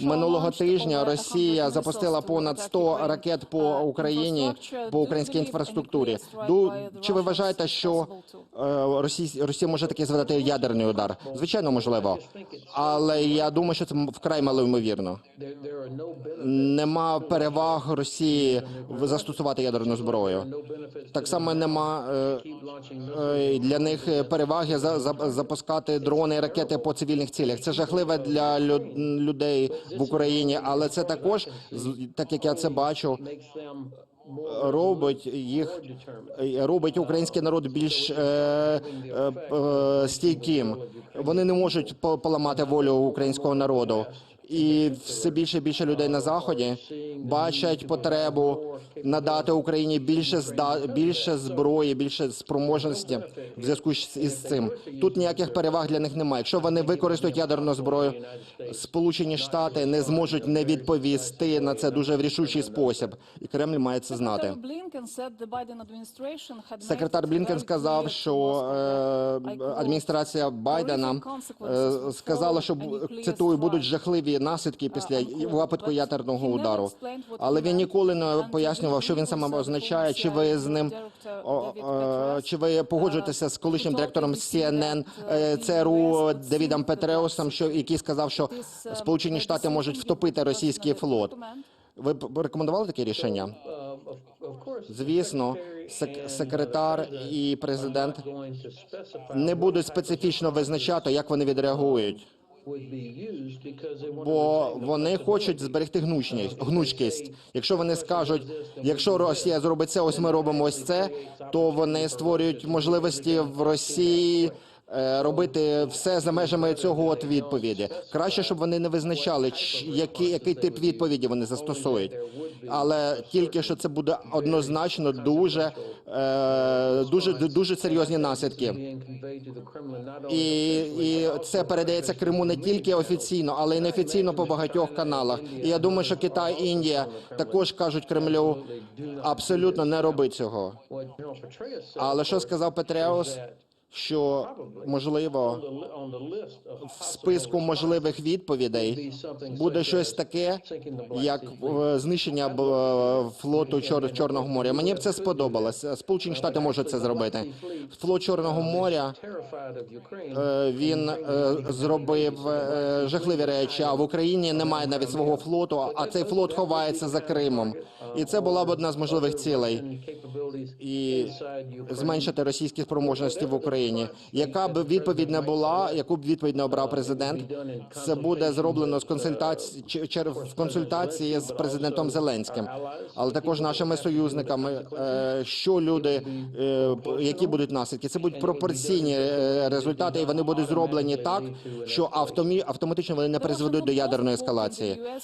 Минулого тижня Росія запустила понад 100 ракет по Україні, по українській інфраструктурі. Ду чи ви вважаєте, що е, Росія, Росія може таки завдати ядерний удар? Звичайно, можливо, але я думаю, що це вкрай малоймовірно. Нема переваг Росії застосувати ядерну зброю. Так само нема е, е, для них переваги за, за запускати дрони і ракети по цивільних цілях. Це жахливе для людей в Україні, але це також, так як я це бачу, робить їх робить український народ більш е, е, е, стійким. Вони не можуть по- поламати волю українського народу. І все більше і більше людей на заході бачать потребу надати Україні більше зда більше зброї, більше спроможності в зв'язку із цим. Тут ніяких переваг для них немає. Якщо вони використають ядерну зброю, Сполучені Штати не зможуть не відповісти на це дуже в рішучий спосіб, і Кремль має це знати. Секретар Блінкен сказав, що е, адміністрація Байдена е, сказала, що цитую, будуть жахливі наслідки після випадку ядерного удару. Але він ніколи не пояснював, що він саме означає, чи ви з ним е, чи ви погоджуєтеся з колишнім директором CNN е, ЦРУ Девідом Петреусом, що який сказав, що Сполучені Штати можуть втопити російський флот. Ви б рекомендували таке рішення? Звісно, сек- секретар і президент не будуть специфічно визначати, як вони відреагують, бо вони хочуть зберегти гнучність, гнучкість. Якщо вони скажуть, якщо Росія зробить це, ось ми робимо ось це, то вони створюють можливості в Росії. Е, Робити все за межами цього от відповіді. Краще, щоб вони не визначали, який, який тип відповіді вони застосують. Але тільки що це буде однозначно дуже, е, дуже, дуже серйозні наслідки. І, і це передається Криму не тільки офіційно, але й неофіційно по багатьох каналах. І я думаю, що Китай і Індія також кажуть Кремлю абсолютно не роби цього. Але що сказав Петреус? Що можливо в списку можливих відповідей буде щось таке, як е, знищення е, флоту Чор- Чорного моря. Мені б це сподобалось. Сполучені Штати можуть це зробити. Флот Чорного моря е, він зробив жахливі речі. А в Україні немає навіть свого флоту. А цей флот ховається за Кримом. І це була б одна з можливих цілей. І зменшити російські спроможності в Україні. Яка б відповідь не була, яку б відповідь не обрав президент, це буде зроблено з консультації в консультації з президентом Зеленським, але також нашими союзниками. Е, Що люди, е, які будуть наслідки? Це будуть пропорційні е, результати, і вони будуть зроблені так, що автомі автоматично вони не призведуть до ядерної ескалації.